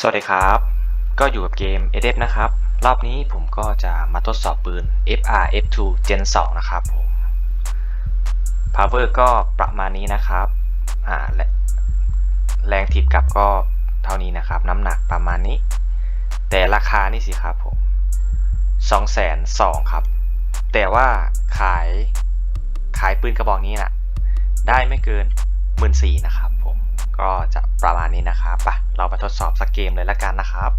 สวัสดีครับ ก็อยู่กับเกม e d f นะครับ รอบนี้ผมก็จะมาทดสอบปืน FR F2 Gen 2 นะครับผม power ก็ประมาณนี้นะครับอ่าและแรงถีบกลับก็เท่านี้นะครับ น้ำหนักประมาณนี้ แต่ราคานี่สิครับผม2 2 0 0 0ครับ แต่ว่าขายขายปืนกระบอกนี้นะได้ไม่เกิน 1 4ื่นนะครับผม ก็จะประมาณนี้นะครับไป เราไปทดสอบสักเกมเลยละกันนะครับ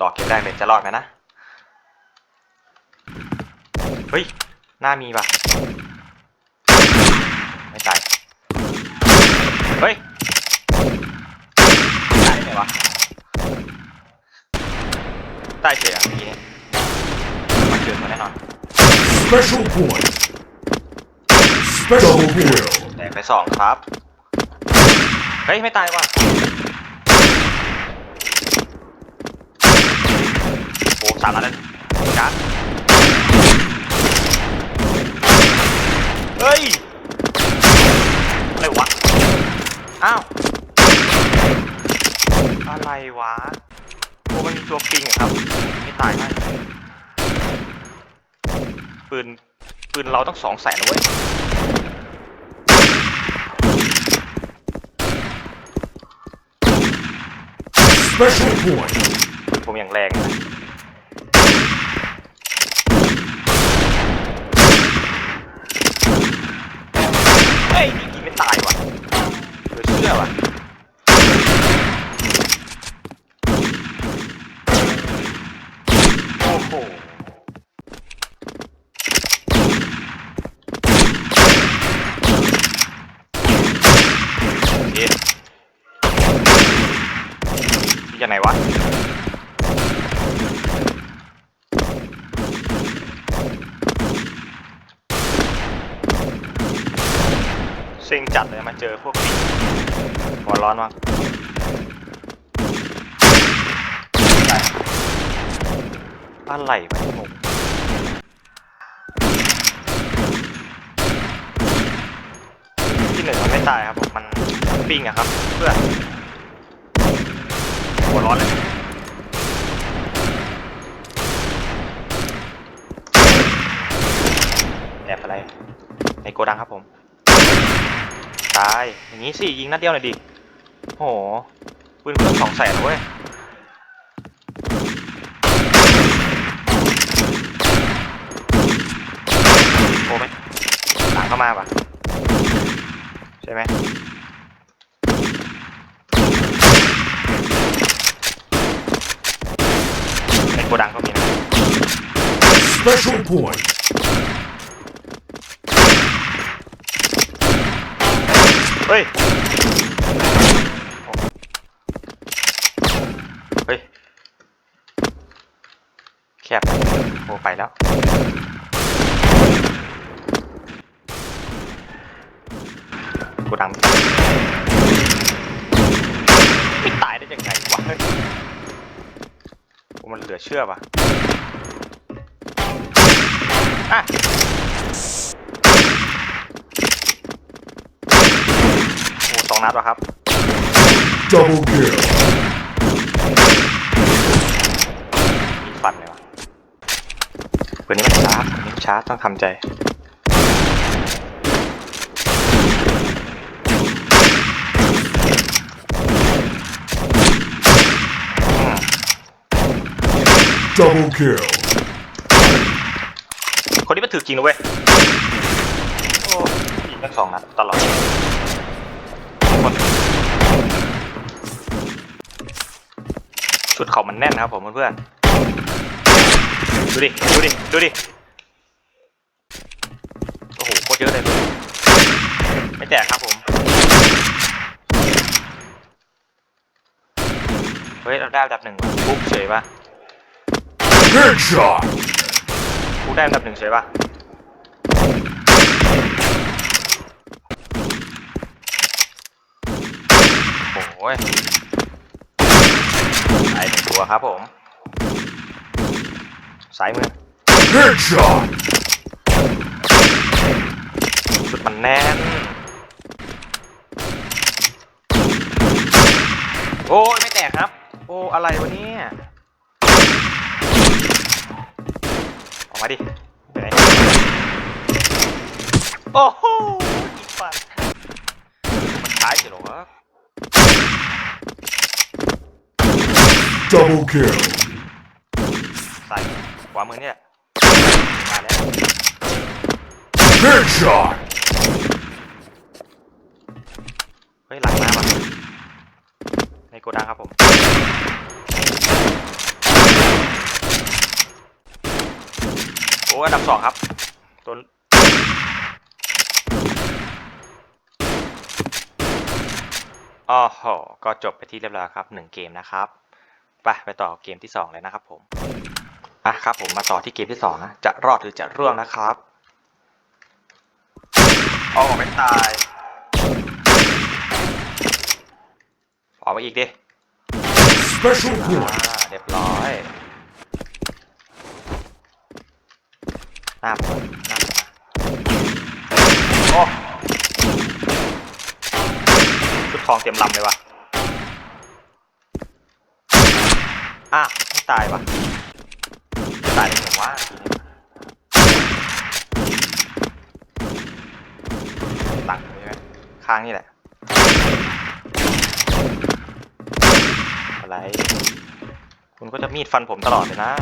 ต่อเกมแรกเลยจะรอดไหมนะ เฮ้ย หน้ามีปะไม่ตาย เฮ้ย ตายได้ไงวะ ตายเฉยอะเมื่อกี้นี้มันเกิดมาแน่นอน Special point. Special kill. แตกไปสองครับ เฮ้ย ไม่ตายว่ะโอ้สามนัดเลยการเฮ้ยอะไรวะ อ้าว อะไรวะโอ้มันมีตัวปิงครับ ไม่ตายไหมปืน ปืนเราต้องสองแสนนะเว้ย Special point. ผมอย่างแรง เฮ้ยยิงไม่ตายว่ะเหลือเชื่อว่ะ โอ้โห โอเค ที่ไหนวะเซ็งจัดเลยมาเจอพวกปิงหัวร้อนมากอะไรวะงงที่หนึ่งมันไม่ตายครับผมมันปิ้งอะครับ เพื่อน ร้อนเลยแอบอะไร ในโกดังครับผม ตาย อย่างนี้สิ ยิงนัดเดียวหน่อยดิโหปืนเครื่องสองแสนเว้ยโอ้ไหมหลังเข้ามาปะใช่ไหมในโก ดังก็มีนะ Special point. เฮ้ยเฮ้ย แคบโอ้ไปแล้ว กูดังไม่ตายได้ยังไงวะเฮ้ยโอ้มันเหลือเชื่อปะอะโอ้สองนัดวะครับ Double kill. มีฟันเลยวะปืนนี้มันช้าปืนนี้มันช้าต้องทำใจ Double kill. คนนี้มันถือจริงนะเว้ยโอ้ยิงทั้งสองนัดตลอดคนชุดเขามันแน่นนะครับผมเพื่อนๆดูดิ ดูดิ ดูดิ โอ้โห โคตรเยอะเลย ไม่แตกครับผม เฮ้ย เราได้ดับหนึ่งปุ๊บเฉยปะ Headshot. กูได้อันดับหนึ่งเฉยปะโอ้ยไอ้หนึ่งตัวครับผมสายมือ Headshot. ชุดมันแน่น โอ้ยไม่แตกครับ โอ้ อะไรวะเนี่ย ออกมา ดิไปไหนโอ้โหอีกปัดมันท้ายสิเหรอวะ Double kill. ใส่ขวามือเนี่ยมาแล้ว Headshot. เฮ้ยหลังมาว่ะในโกดังครับผม โอ้อันดับสองครับตัวอ๋อโหก็จบไปที่เรียบร้อยครับหนึ่งเกมนะครับไปไปต่อเกมที่สองเลยนะครับผมอะครับผมมาต่อที่เกมที่สองนะจะรอดหรือจะร่วงนะครับอ๋อไม่ตายออกมาอีกดิ Special อ่า point. เรียบร้อย ตามตามโอ้ชุดทองเต็มลำเลยว่ะอ้าวไม่ตายวะตายเลยผมว่าหลังใช่ไหมข้างนี่แหละ อะไร คุณก็จะมีดฟันผมตลอดเลยนะ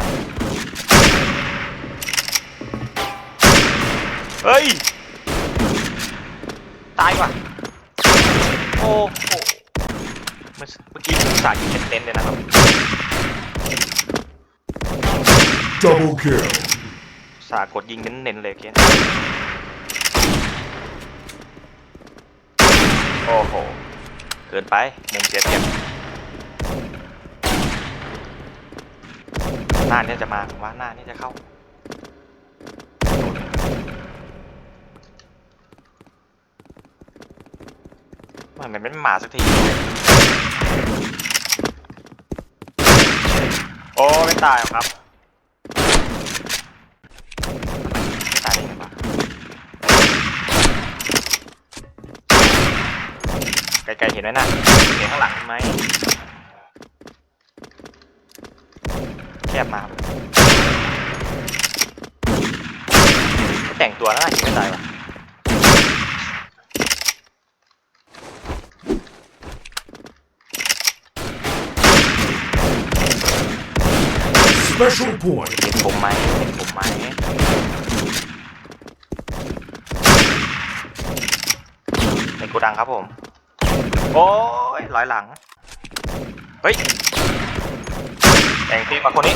เฮ้ย ตายว่ะ โอ้โหเมื่อเมื่อกี้ผมสาดยิงเน้นๆเลยนะครับ Double kill. สาดกดยิงเน้นๆเลยเกนโอ้โห เกินไปมุมเสียเปรียบหน้าเนี่ยจะมาผมว่าหน้าเนี่ยจะเข้า มันมันไม่มาสักที โอ้ไม่ตายหรอกครับไม่ตายได้ไงวะไกลๆเห็นไหมน่ะเห็นข้างหลังไหมแคบมาครับแต่งตัวแล้วน่ายิงไม่ตายวะ Special point. เห็นผมไหมเห็นผมไหมในโกดังครับผม โอ้ยร้อยหลัง เฮ้ยแต่งทีมมาคนนี้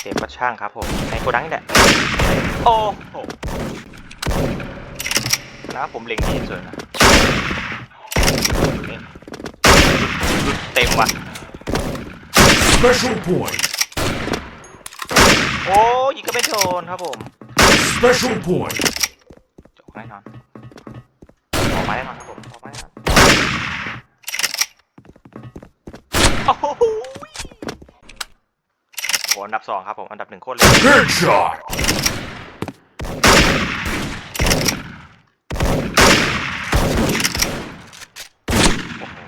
เก็บมาช่างครับผม ในโกดังนี่แหละ โอ้โหแล้วผมเล็งที่สวยนะ เต็มว่ะ Special point. โอ้ยิงก็ไม่โดนครับผม Special point. จบแน่นอนออกมาแน่นอนครับผมออกมาแน่นอนโอ้โหโหอันดับสองครับผม อันดับหนึ่งโคตรเลย Headshot. โอ้โห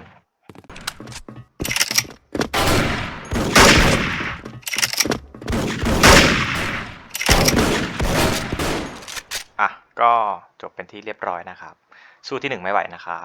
อะ ก็จบ เป็นที่เรียบร้อยนะครับ สู้ที่หนึ่งไม่ไหวนะครับ